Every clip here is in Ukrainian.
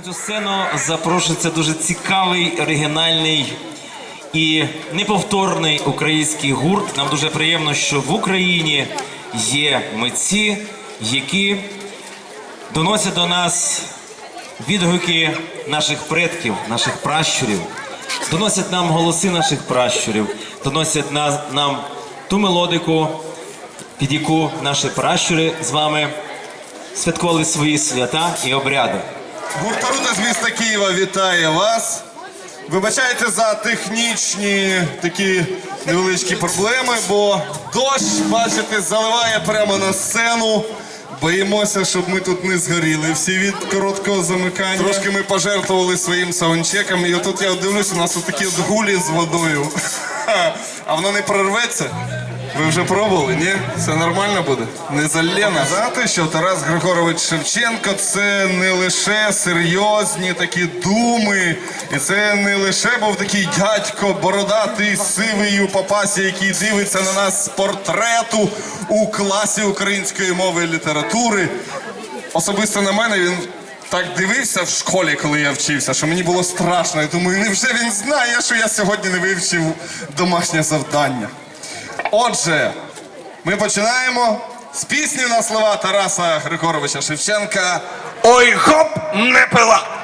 На цю сцену запрошується дуже цікавий, оригінальний і неповторний український гурт. Нам дуже приємно, що в Україні є митці, які доносять до нас відгуки наших предків, наших пращурів, доносять нам голоси наших пращурів, доносять на- нам ту мелодику, під яку наші пращури з вами святкували свої свята і обряди. Гурторута з міста Києва вітає вас. Вибачайте за технічні такі невеличкі проблеми, бо дощ, бачите, заливає прямо на сцену. Боїмося, щоб ми тут не згоріли. Всі від короткого замикання. Трошки ми пожертвували своїм саундчеком. І отут я дивлюсь, у нас тут такі от гулі з водою. А воно не прорветься? Ви вже пробували, ні? Все нормально буде? Не залє Знати, що Тарас Григорович Шевченко це не лише серйозні такі думи, і це не лише був такий дядько бородатий, сивий у папасі, який дивиться на нас з портрету у класі української мови і літератури. Особисто на мене він так дивився в школі, коли я вчився, що мені було страшно. Я думаю, невже він знає, що я сьогодні не вивчив домашнє завдання. Отже, ми починаємо з пісні на слова Тараса Григоровича Шевченка. Ой, гоп, не пила.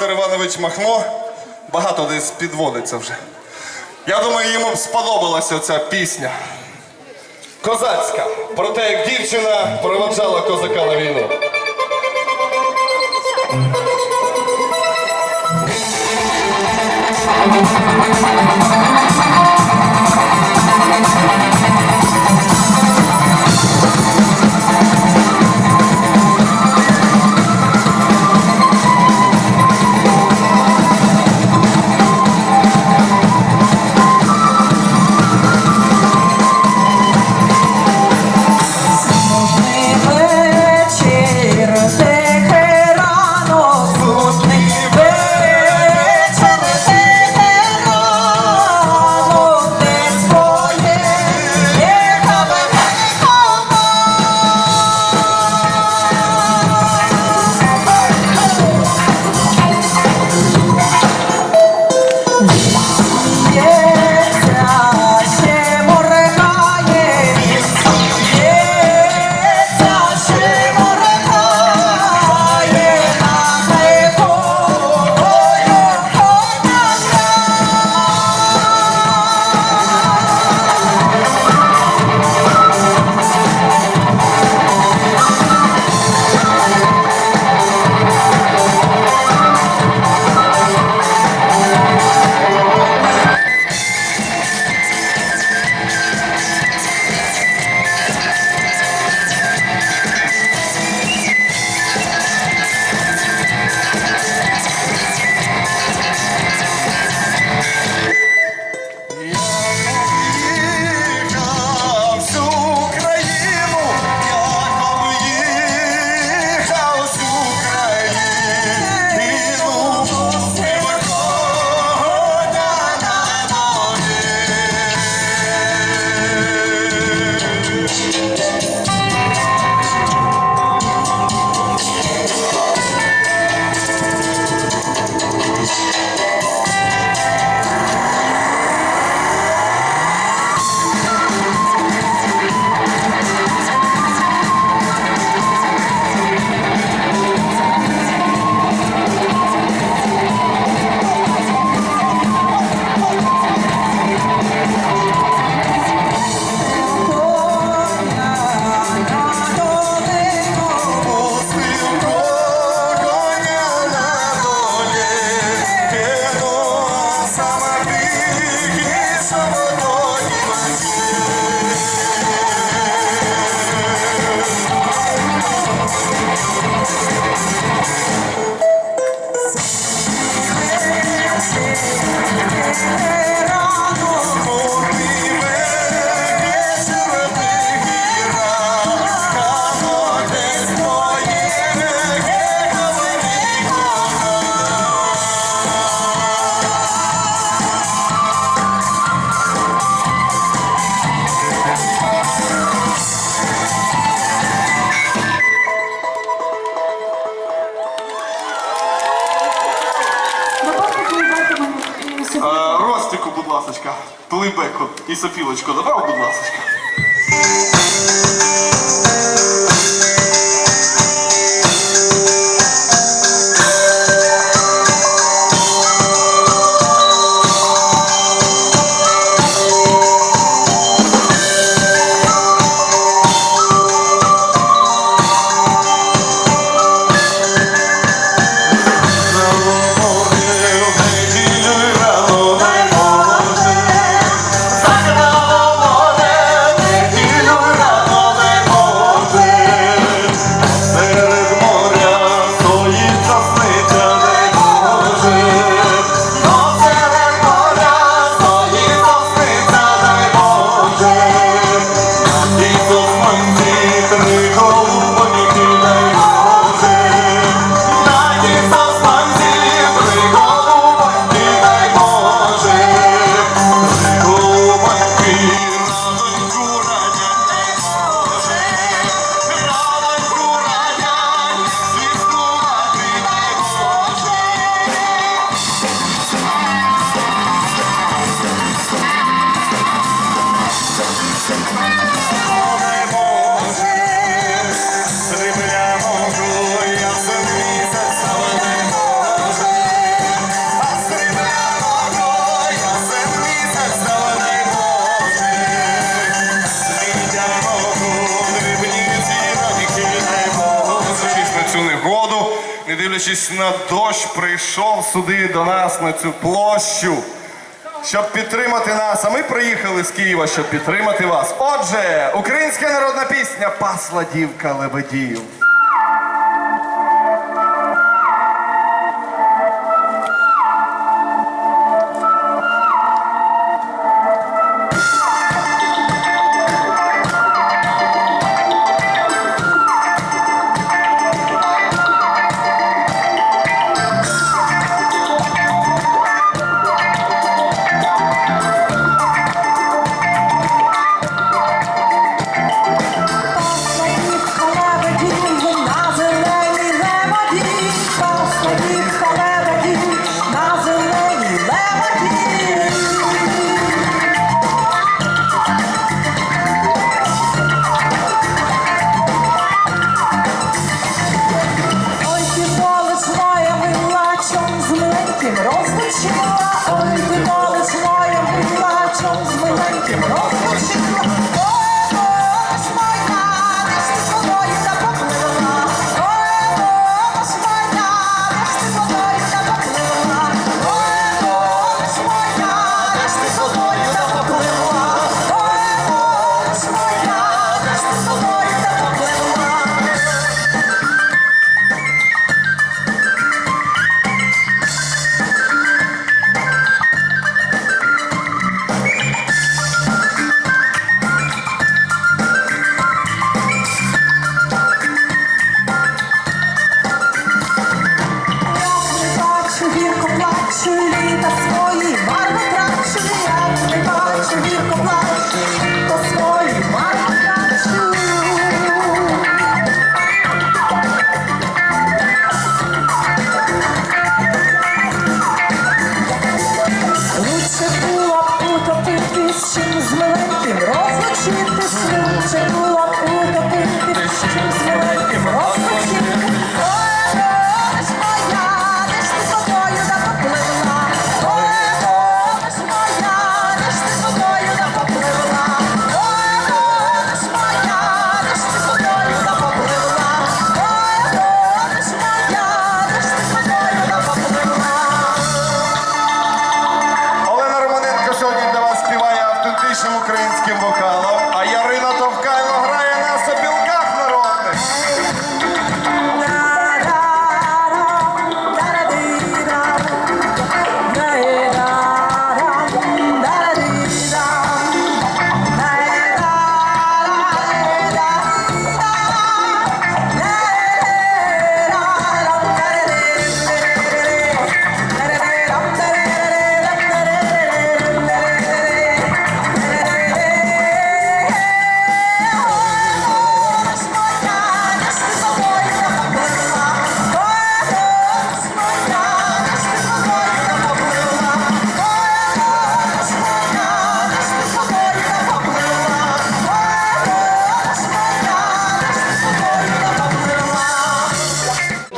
Нестор Іванович Махно багато десь підводиться вже. Я думаю, б сподобалася ця пісня. Козацька. Про те, як дівчина проведжала козака на війну. Ой, хто прийшов сюди до нас на цю площу, щоб підтримати нас. А ми приїхали з Києва, щоб підтримати вас. Отже, українська народна пісня Пасла дівка Лебедів.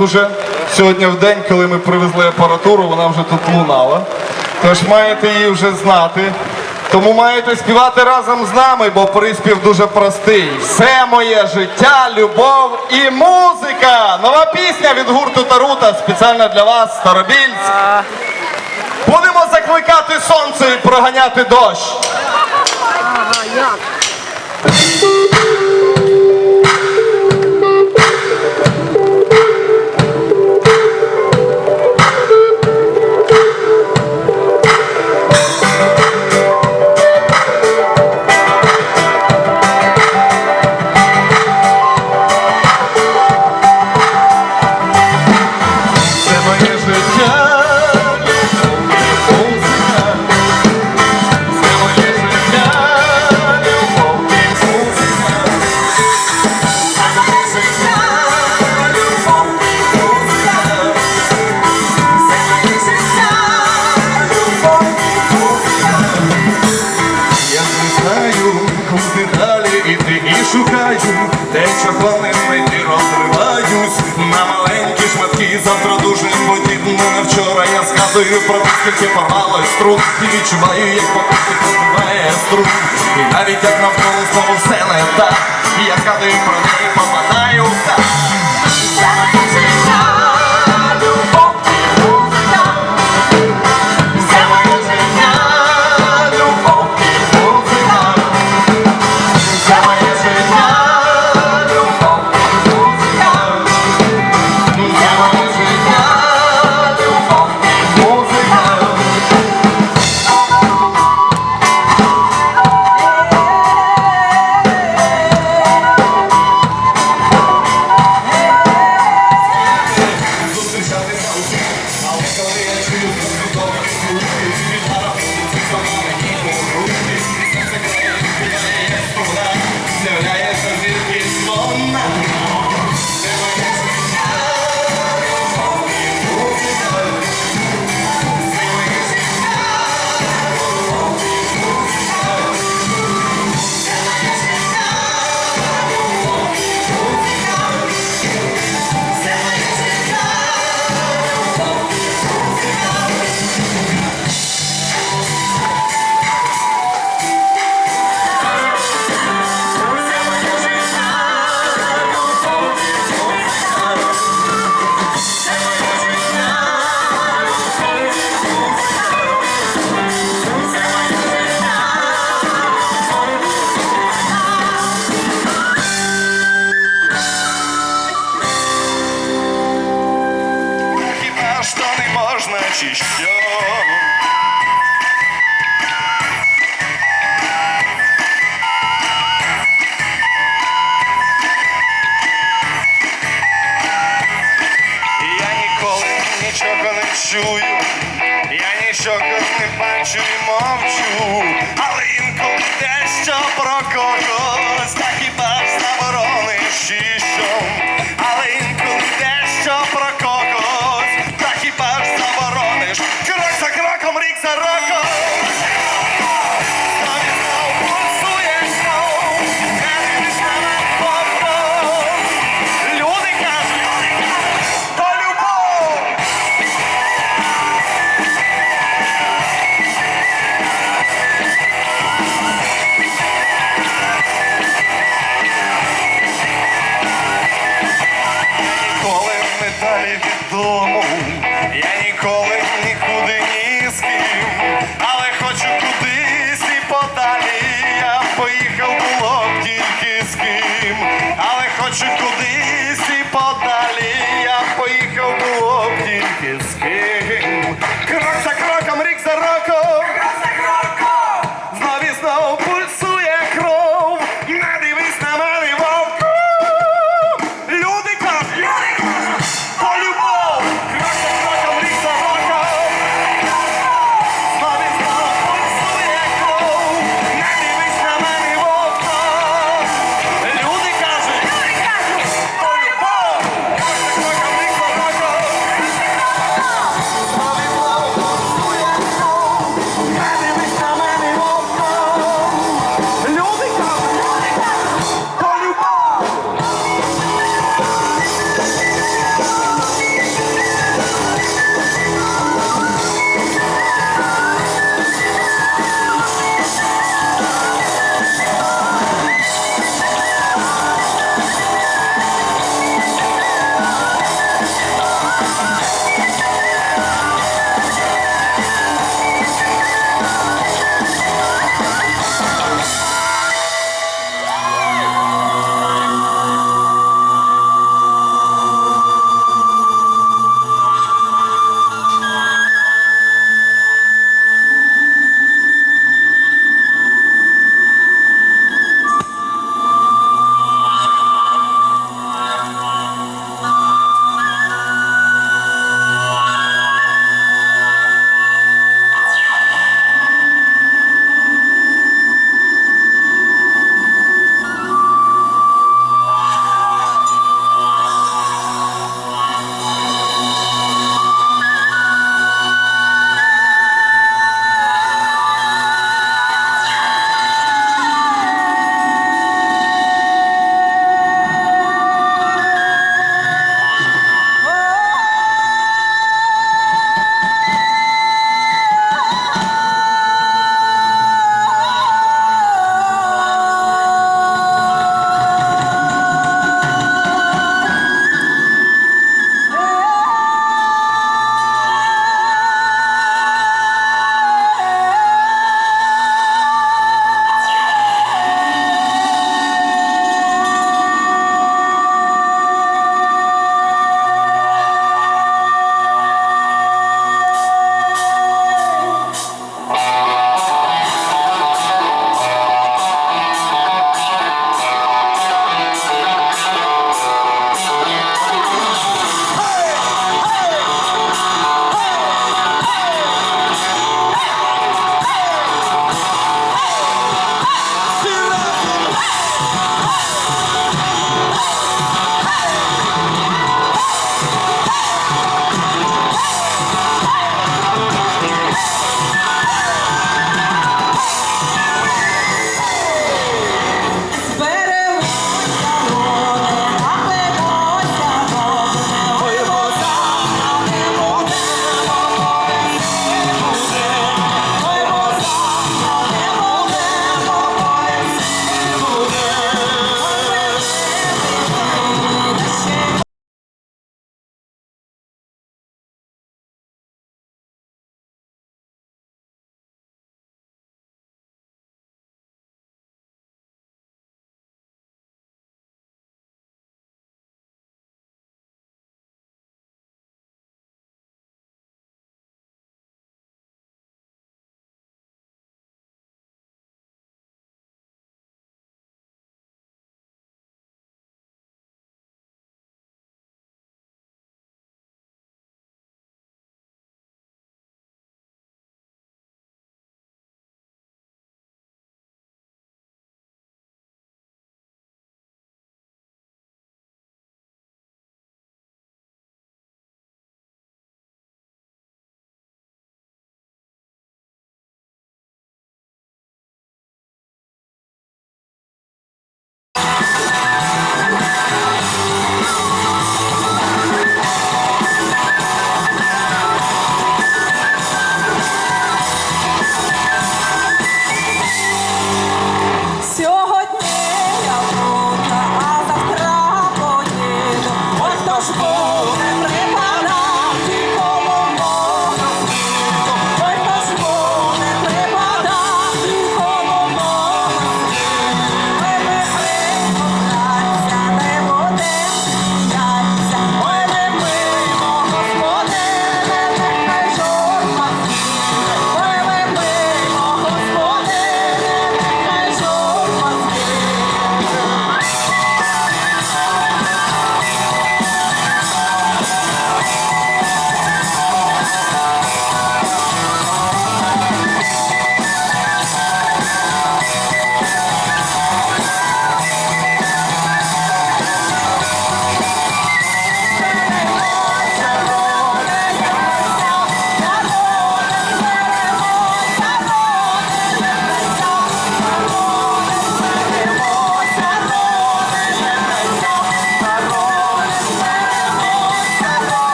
Дуже сьогодні в день, коли ми привезли апаратуру, вона вже тут лунала. Тож маєте її вже знати. Тому маєте співати разом з нами, бо приспів дуже простий. Все моє життя, любов і музика. Нова пісня від гурту Тарута спеціально для вас, Старобільськ. Будемо закликати сонце і проганяти дощ. Чую про наскільки багало струн І відчуваю, як покупки пробиває струн. І навіть як навколо знову все не так. І я згадую про неї, попадаю так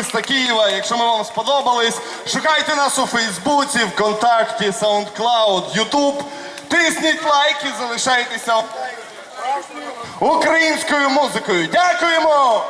міста Києва. Якщо ми вам сподобались, шукайте нас у Фейсбуці, ВКонтакті, SoundCloud, YouTube. Тисніть лайки, залишайтеся українською музикою. Дякуємо!